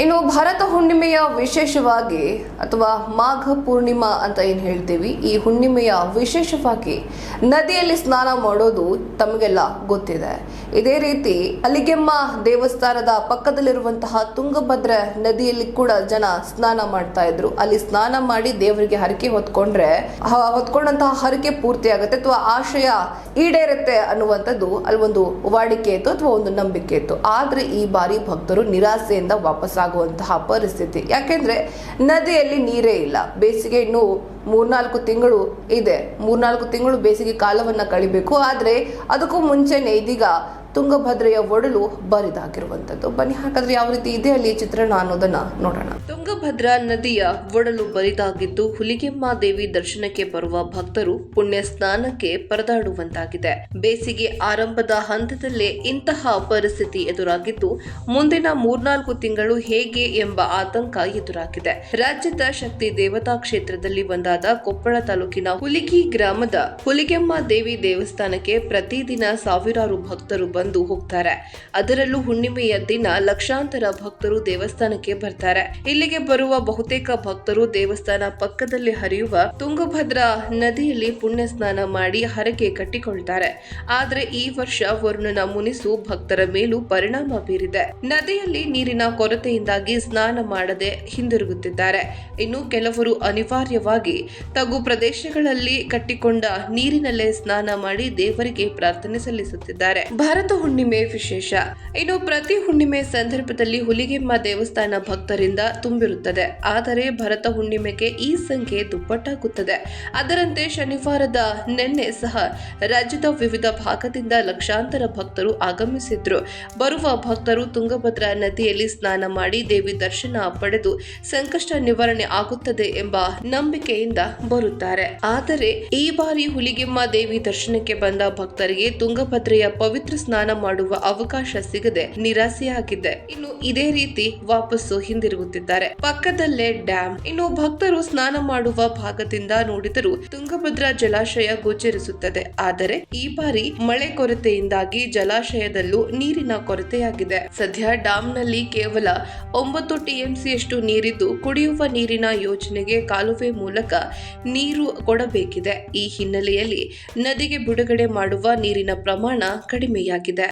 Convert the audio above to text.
ಇನ್ನು ಭಾರತ ಹುಣ್ಣಿಮೆಯ ವಿಶೇಷವಾಗಿ ಅಥವಾ ಮಾಘ ಪೂರ್ಣಿಮಾ ಅಂತ ಏನ್ ಹೇಳ್ತೀವಿ, ಈ ಹುಣ್ಣಿಮೆಯ ವಿಶೇಷವಾಗಿ ನದಿಯಲ್ಲಿ ಸ್ನಾನ ಮಾಡೋದು ತಮಗೆಲ್ಲ ಗೊತ್ತಿದೆ. ಇದೇ ರೀತಿ ಅಲಿಗೆಮ್ಮ ದೇವಸ್ಥಾನದ ಪಕ್ಕದಲ್ಲಿರುವಂತಹ ತುಂಗಭದ್ರ ನದಿಯಲ್ಲಿ ಕೂಡ ಜನ ಸ್ನಾನ ಮಾಡ್ತಾ ಇದ್ರು. ಅಲ್ಲಿ ಸ್ನಾನ ಮಾಡಿ ದೇವರಿಗೆ ಹರಕೆ ಹೊತ್ಕೊಂಡ್ರೆ ಹೊತ್ಕೊಂಡಂತಹ ಹರಕೆ ಪೂರ್ತಿ ಆಗುತ್ತೆ ಅಥವಾ ಆಶಯ ಈಡೇರುತ್ತೆ ಅನ್ನುವಂಥದ್ದು ಅಲ್ಲಿ ಒಂದು ವಾಡಿಕೆ ಇತ್ತು ಅಥವಾ ಒಂದು ನಂಬಿಕೆ ಇತ್ತು. ಆದರೆ ಈ ಬಾರಿ ಭಕ್ತರು ನಿರಾಸೆಯಿಂದ ವಾಪಸ್ಸಾಗುವಂತಹ ಪರಿಸ್ಥಿತಿ. ಯಾಕೆಂದರೆ ನದಿಯಲ್ಲಿ ನೀರೇ ಇಲ್ಲ. ಬೇಸಿಗೆ ಇನ್ನೂ ಮೂರ್ನಾಲ್ಕು ತಿಂಗಳು ಇದೆ. ಮೂರ್ನಾಲ್ಕು ತಿಂಗಳು ಬೇಸಿಗೆ ಕಾಲವನ್ನು ಕಳಿಬೇಕು. ಆದರೆ ಅದಕ್ಕೂ ಮುಂಚೆನೆ ಇದೀಗ ತುಂಗಭದ್ರೆಯ ಒಡಲು ಬರಿದಾಗಿರುವಂತದ್ದು. ಬನ್ನಿ, ಹಾಗಾದ್ರೆ ಯಾವ ರೀತಿ ಇದೆ ಅಲ್ಲಿ ಚಿತ್ರಣ ಅನ್ನೋದನ್ನ ನೋಡೋಣ. ತುಂಗಭದ್ರಾ ನದಿಯ ಒಡಲು ಬರಿದಾಗಿದ್ದು ಹುಲಿಗೆಮ್ಮ ದೇವಿ ದರ್ಶನಕ್ಕೆ ಬರುವ ಭಕ್ತರು ಪುಣ್ಯ ಸ್ನಾನಕ್ಕೆ ಪರದಾಡುವಂತಾಗಿದೆ. ಬೇಸಿಗೆ ಆರಂಭದ ಹಂತದಲ್ಲೇ ಇಂತಹ ಪರಿಸ್ಥಿತಿ ಎದುರಾಗಿದ್ದು ಮುಂದಿನ ಮೂರ್ನಾಲ್ಕು ತಿಂಗಳು ಹೇಗೆ ಎಂಬ ಆತಂಕ ಎದುರಾಗಿದೆ. ರಾಜ್ಯದ ಶಕ್ತಿ ದೇವತಾ ಕ್ಷೇತ್ರದಲ್ಲಿ ಒಂದಾದ ಕೊಪ್ಪಳ ತಾಲೂಕಿನ ಹುಲಿಗಿ ಗ್ರಾಮದ ಹುಲಿಗೆಮ್ಮ ದೇವಿ ದೇವಸ್ಥಾನಕ್ಕೆ ಪ್ರತಿದಿನ ಸಾವಿರಾರು ಭಕ್ತರು ಬಂದು ಹೋಗ್ತಾರೆ. ಅದರಲ್ಲೂ ಹುಣ್ಣಿಮೆಯ ದಿನ ಲಕ್ಷಾಂತರ ಭಕ್ತರು ದೇವಸ್ಥಾನಕ್ಕೆ ಬರ್ತಾರೆ. ಇಲ್ಲಿಗೆ ಬರುವ ಬಹುತೇಕ ಭಕ್ತರು ದೇವಸ್ಥಾನ ಪಕ್ಕದಲ್ಲಿ ಹರಿಯುವ ತುಂಗಭದ್ರಾ ನದಿಯಲ್ಲಿ ಪುಣ್ಯ ಸ್ನಾನ ಮಾಡಿ ಹರಕೆ ಕಟ್ಟಿಕೊಳ್ತಾರೆ. ಆದ್ರೆ ಈ ವರ್ಷ ವರುಣನ ಮುನಿಸು ಭಕ್ತರ ಮೇಲೂ ಪರಿಣಾಮ ಬೀರಿದೆ. ನದಿಯಲ್ಲಿ ನೀರಿನ ಕೊರತೆಯಿಂದಾಗಿ ಸ್ನಾನ ಮಾಡದೆ ಹಿಂದಿರುಗುತ್ತಿದ್ದಾರೆ. ಇನ್ನು ಕೆಲವರು ಅನಿವಾರ್ಯವಾಗಿ ತಗ್ಗು ಪ್ರದೇಶಗಳಲ್ಲಿ ಕಟ್ಟಿಕೊಂಡ ನೀರಿನಲ್ಲೇ ಸ್ನಾನ ಮಾಡಿ ದೇವರಿಗೆ ಪ್ರಾರ್ಥನೆ ಸಲ್ಲಿಸುತ್ತಿದ್ದಾರೆ. ಭಾರತ ಹುಣ್ಣಿಮೆ ವಿಶೇಷ. ಇನ್ನು ಪ್ರತಿ ಹುಣ್ಣಿಮೆ ಸಂದರ್ಭದಲ್ಲಿ ಹುಲಿಗೆಮ್ಮ ದೇವಸ್ಥಾನ ಭಕ್ತರಿಂದ ತುಂಬಿರುತ್ತದೆ. ಆದರೆ ಭರತ ಹುಣ್ಣಿಮೆಗೆ ಈ ಸಂಖ್ಯೆ ದುಪ್ಪಟ್ಟಾಗುತ್ತದೆ. ಅದರಂತೆ ಶನಿವಾರದ ನಿನ್ನೆ ಸಹ ರಾಜ್ಯದ ವಿವಿಧ ಭಾಗದಿಂದ ಲಕ್ಷಾಂತರ ಭಕ್ತರು ಆಗಮಿಸಿದ್ರು. ಬರುವ ಭಕ್ತರು ತುಂಗಭದ್ರಾ ನದಿಯಲ್ಲಿ ಸ್ನಾನ ಮಾಡಿ ದೇವಿ ದರ್ಶನ ಪಡೆದು ಸಂಕಷ್ಟ ನಿವಾರಣೆ ಆಗುತ್ತದೆ ಎಂಬ ನಂಬಿಕೆಯಿಂದ ಬರುತ್ತಾರೆ. ಆದರೆ ಈ ಬಾರಿ ಹುಲಿಗೆಮ್ಮ ದೇವಿ ದರ್ಶನಕ್ಕೆ ಬಂದ ಭಕ್ತರಿಗೆ ತುಂಗಭದ್ರೆಯ ಪವಿತ್ರ ಸ್ನಾನ ಮಾಡುವ ಅವಕಾಶ ಸಿಗದೆ ನಿರಾಸೆಯಾಗಿದೆ ಇನ್ನು ಇದೇ ರೀತಿ ವಾಪಸ್ಸು ಹಿಂದಿರುಗುತ್ತಿದ್ದಾರೆ. ಪಕ್ಕದಲ್ಲೇ ಡ್ಯಾಂ. ಇನ್ನು ಭಕ್ತರು ಸ್ನಾನ ಮಾಡುವ ಭಾಗದಿಂದ ನೋಡಿದರೂ ತುಂಗಭದ್ರಾ ಜಲಾಶಯ ಗೋಚರಿಸುತ್ತದೆ. ಆದರೆ ಈ ಬಾರಿ ಮಳೆ ಕೊರತೆಯಿಂದಾಗಿ ಜಲಾಶಯದಲ್ಲೂ ನೀರಿನ ಕೊರತೆಯಾಗಿದೆ. ಸದ್ಯ ಡ್ಯಾಂನಲ್ಲಿ ಕೇವಲ ಒಂಬತ್ತು ಟಿಎಂಸಿಯಷ್ಟು ನೀರಿದ್ದು, ಕುಡಿಯುವ ನೀರಿನ ಯೋಜನೆಗೆ ಕಾಲುವೆ ಮೂಲಕ ನೀರು ಕೊಡಬೇಕಿದೆ. ಈ ಹಿನ್ನೆಲೆಯಲ್ಲಿ ನದಿಗೆ ಬಿಡುಗಡೆ ಮಾಡುವ ನೀರಿನ ಪ್ರಮಾಣ ಕಡಿಮೆಯಾಗಿದೆ.